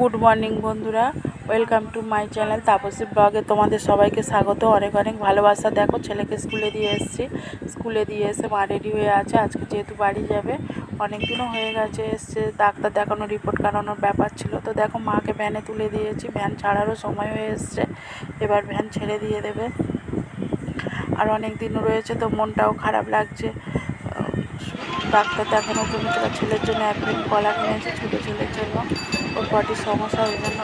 Good morning বন্ধুরা, welcome to my channel Tapasi ব্লগে তোমাদের সবাইকে স্বাগত। অনেক অনেক ভালোবাসা। দেখো, ছেলেকে স্কুলে দিয়ে এসেছি। স্কুলে দিয়ে এসে মা রেডি হয়ে আছে। আজকে যেহেতু বাড়ি যাবে অনেক দিনও হয়ে গেছে, এসছে ডাক্তার দেখানো রিপোর্ট কাটানোর ব্যাপার ছিল। তো দেখো, মাকে ভ্যানে তুলে দিয়েছি। ভ্যান ছাড়ারও সময় হয়ে এসছে। এবার ভ্যান ছেড়ে দিয়ে দেবে। আর অনেক দিন রয়েছে তো মনটাও খারাপ লাগছে। ডাক্তার দেখানোর জন্য ছেলের জন্য এক প্লেট কলা কিনেছে ছোটো ছেলের জন্য। ওর পটির সমস্যা ওই জন্য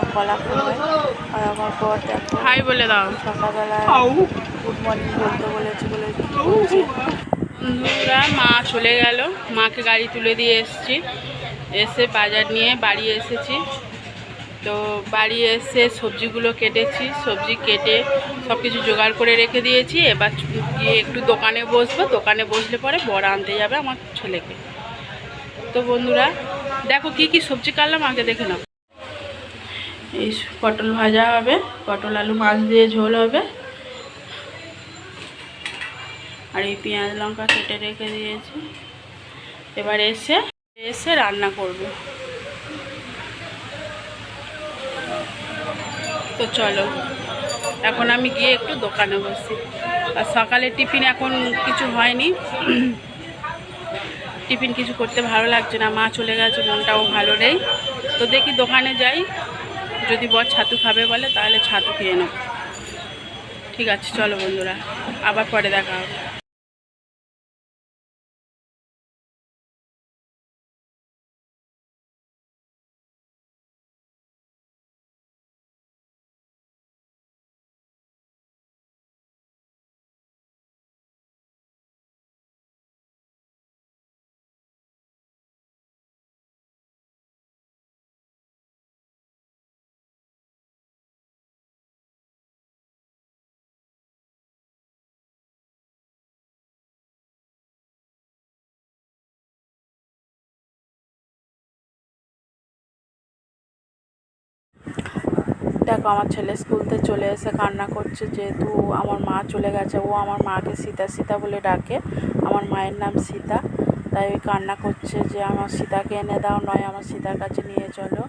আর আমার দেখো হাই বলে দাও। সকালবেলায় গুড মর্নিং বলতে বলেছি বলে বন্ধুরা মা চলে গেল। মাকে গাড়ি তুলে দিয়ে এসেছি। এসে বাজার নিয়ে বাড়ি এসেছি। তো বাড়ি এসে সবজিগুলো কেটেছি। সবজি কেটে সব কিছু জোগাড় করে রেখে দিয়েছি। এবার গিয়ে একটু দোকানে বসবো। দোকানে বসলে পরে বড় আনতে যাবে আমার ছেলেকে। তো বন্ধুরা দেখো কি কি সবজি কাটলাম আগে দেখে নাও। এই পটল ভাজা হবে, পটল আলু, মাছ দিয়ে ঝোল হবে। আর এই পেঁয়াজ লঙ্কা কেটে রেখে দিয়েছি। এবার এসে এসে রান্না করব। তো চলো, এখন আমি গিয়ে একটু দোকানে বসি। আর সকালে টিফিন এখন কিছু হয়নি। টিফিন কিছু করতে ভালো লাগছে না, মা চলে গেছে, মনটাও ভালো নেই। তো দেখি দোকানে যাই। যদি বর ছাতু খাবে বলে, তাহলে ছাতু খেয়ে নেব। ঠিক আছে, চলো বন্ধুরা, আবার পরে দেখা হবে। দেখো আমার ছেলে স্কুলতে চলে এসে কান্না করছে যেহেতু আমার মা চলে গেছে ও আমার মাকে সীতা সীতা বলে ডাকে। আমার মায়ের নাম সীতা। তাই ওই কান্না করছে যে আমার সীতাকে এনে দাও নয় আমার সীতার কাছে নিয়ে চলো।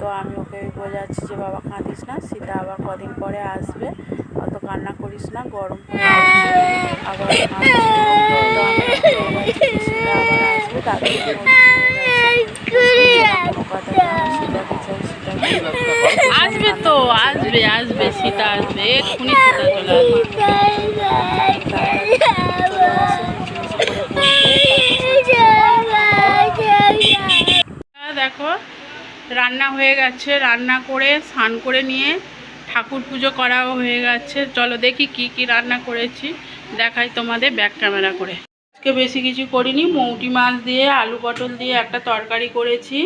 তো আমি ওকে বোঝাচ্ছি যে বাবা কাঁদিস না সীতা আবার কদিন পরে আসবে। অত কান্না করিস না গরম আবার সীতা আবার আসবে তাদের কথা সীতাকে চাই সীতাকে আসবে আসবে, সীতা আসবে, এক্ষুনি সীতা চলে দেখো, রান্না হয়ে গেছে, রান্না করে, স্নান করে নিয়ে ঠাকুর পুজো করাও হয়ে গেছে। চলো দেখি কি কি রান্না করেছি, দেখাই তোমাদের ব্যাক ক্যামেরা করে। আজকে বেশি কিছু করিনি, মৌটি মাছ দিয়ে, আলু পটল দিয়ে একটা তরকারি করেছি,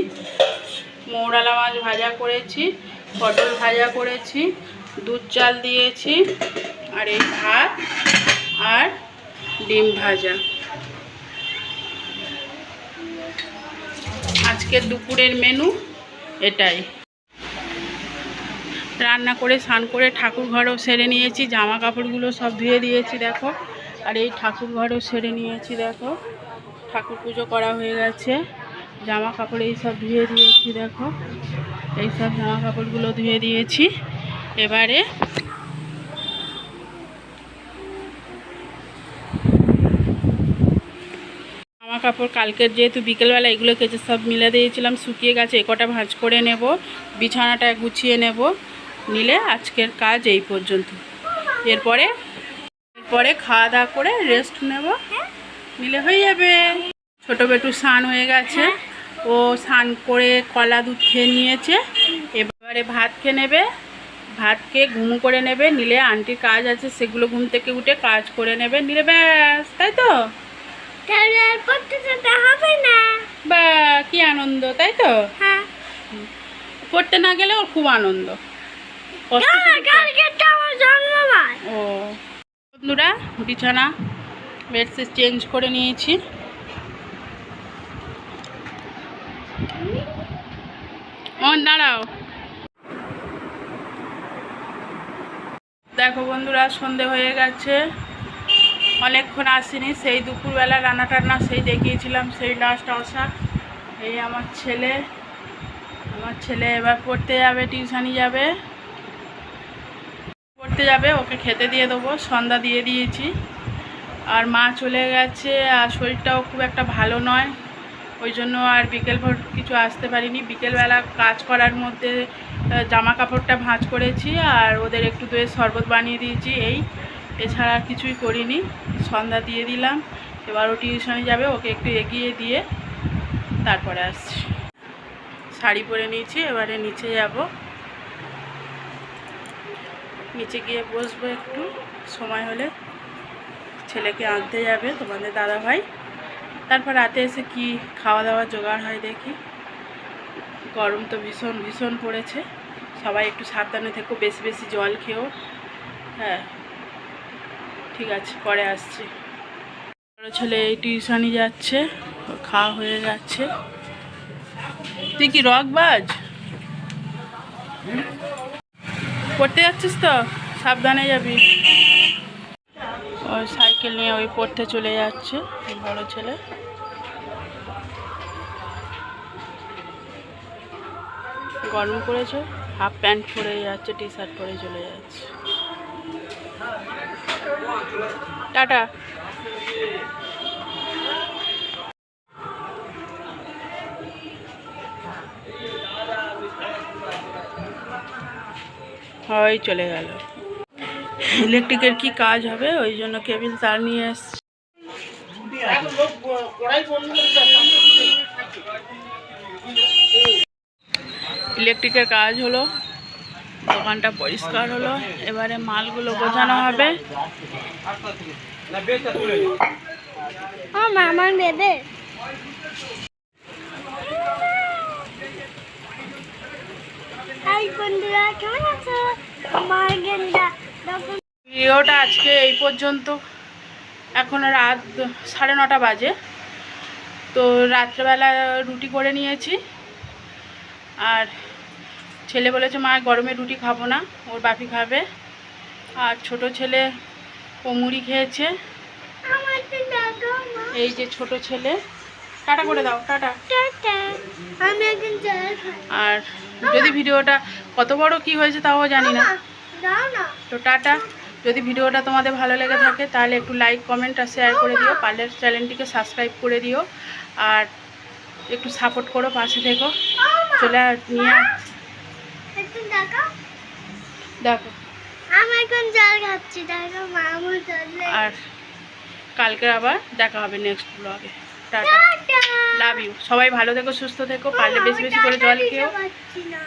মৌরালা মাছ ভাজা করেছি। পটল ভাজা করেছি, দুধ চাল দিয়েছি, আর এই ভাত আর ডিম ভাজা। আজকের দুপুরের মেনু এটাই। রান্না করে, স্নান করে ঠাকুর ঘরও সেরে নিয়েছি, জামা কাপড়গুলো সব ধুয়ে দিয়েছি, দেখো। আর এই ঠাকুর ঘরও সেরে নিয়েছি, দেখো। ঠাকুর পুজো করা হয়ে গেছে। জামা কাপড় এই সব ধুয়ে দিয়েছি, দেখো। এই সব জামা কাপড়গুলো ধুয়ে দিয়েছি। এবারে জামা কাপড় কালকের যেহেতু বিকেলবেলা এগুলো কেচে সব মিলে দিয়েছিলাম, শুকিয়ে গেছে, এ কটা ভাঁজ করে নেব, বিছানাটা গুছিয়ে নেব। নিলে আজকের কাজ এই পর্যন্ত। এরপরে এরপরে খাওয়া দাওয়া করে রেস্ট নেব। নিলে হয়ে যাবে। ছোটো বেটু স্নান হয়ে গেছে। ও স্নান করে কলা দুধ খেয়ে নিয়েছে। এবারে ভাত খেয়ে নেবে। ভাত খেয়ে ঘুম করে নেবে। নিলে আন্টির কাজ আছে সেগুলো ঘুম থেকে উঠে কাজ করে নেবে। নিলে ব্যাস তাই তো? হবে না। বা কি আনন্দ তাই তো? হ্যাঁ। পড়তে না গেলে ওর খুব আনন্দ। ও। বন্ধুরা বিছানা বেডশিট চেঞ্জ করে নিয়েছি। ও, দাঁড়াও। দেখো বন্ধুরা, সন্ধে হয়ে গেছে। অনেকক্ষণ আসিনি, সেই দুপুরবেলা রান্না টান্না সেই দেখিয়েছিলাম, সেই লাস্ট আসা এই আমার ছেলে আমার ছেলে এবার পড়তে যাবে, টিউশানি যাবে। পড়তে যাবে, ওকে খেতে দিয়ে দেবো, সন্ধ্যা দিয়ে দিয়েছি। আর মা চলে গেছে, আর শরীরটাও খুব একটা ভালো নয়। ওই জন্য আর বিকেল ভোর কিছু আসতে পারিনি। বিকেলবেলা কাজ করার মধ্যে জামা কাপড়টা ভাঁজ করেছি আর ওদের একটু দইয়ের শরবত বানিয়ে দিয়েছি, এই। এছাড়া কিছুই করিনি, সন্ধ্যা দিয়ে দিলাম। এবার ও টিউশনে যাবে, ওকে একটু এগিয়ে দিয়ে তারপরে আসছি। শাড়ি পরে নিয়েছি, এবারে নিচে যাব। নিচে গিয়ে বসবো একটু, সময় হলে। ছেলেকে আনতে যাবে তোমাদের দাদা ভাই তারপর রাতে এসে কি খাওয়া দাওয়া জোগাড় হয় দেখি। গরম তো ভীষণ ভীষণ পড়েছে। সবাই একটু সাবধানে থেকো বেশি বেশি জল খেও। হ্যাঁ ঠিক আছে পরে আসছি। বড় ছেলে এই টিউশনই যাচ্ছে খাওয়া হয়ে যাচ্ছে তুই কি রকবাজ পড়তে যাচ্ছিস তো? সাবধানে যাবি। ওই সাইকেল নিয়ে ওই পড়তে চলে যাচ্ছে বড় ছেলে। গরম করেছে হাফ প্যান্ট পরে যাচ্ছে টি শার্ট পরে চলে যাচ্ছে। টাটা। হয় চলে গেল। ইলেকট্রিকের কি কাজ হবে? ওই জন্য কেবিল তার নিয়ে এসছি। ইলেকট্রিকের কাজ হলো, দোকানটা পরিষ্কার হলো, এবারে মালগুলো বোঝানো হবে। মামার বন্ধুরা, কেমন আছো? আমার ভিডিওটা আজকে এই পর্যন্ত। এখন রাত সাড়ে নটা বাজে। তো রাত্রেবেলা রুটি করে নিয়েছি। আর ছেলে বলেছে মা গরমে রুটি খাব না ওর বাপি খাবে। আর ছোট ছেলে ও মুড়ি খেয়েছে। এই যে ছোট ছেলে। টাটা করে দাও টাটা। আর যদি ভিডিওটা কত বড় কি হয়েছে তাও জানি না। তো টাটা। যদি ভিডিওটা তোমাদের ভালো লেগে থাকে তাহলে একটু লাইক কমেন্ট আর শেয়ার করে দিও। পার্লার চ্যানেলটিকে সাবস্ক্রাইব করে দিও। আর একটু সাপোর্ট করো পাশে থেকো। চলে নিয়ে দেখো। আর কালকে আবার দেখা হবে নেক্সট ব্লগে টাটা। লাভ ইউ সবাই ভালো থেকো সুস্থ থেকো। পারলে বেশি বেশি করে জল না।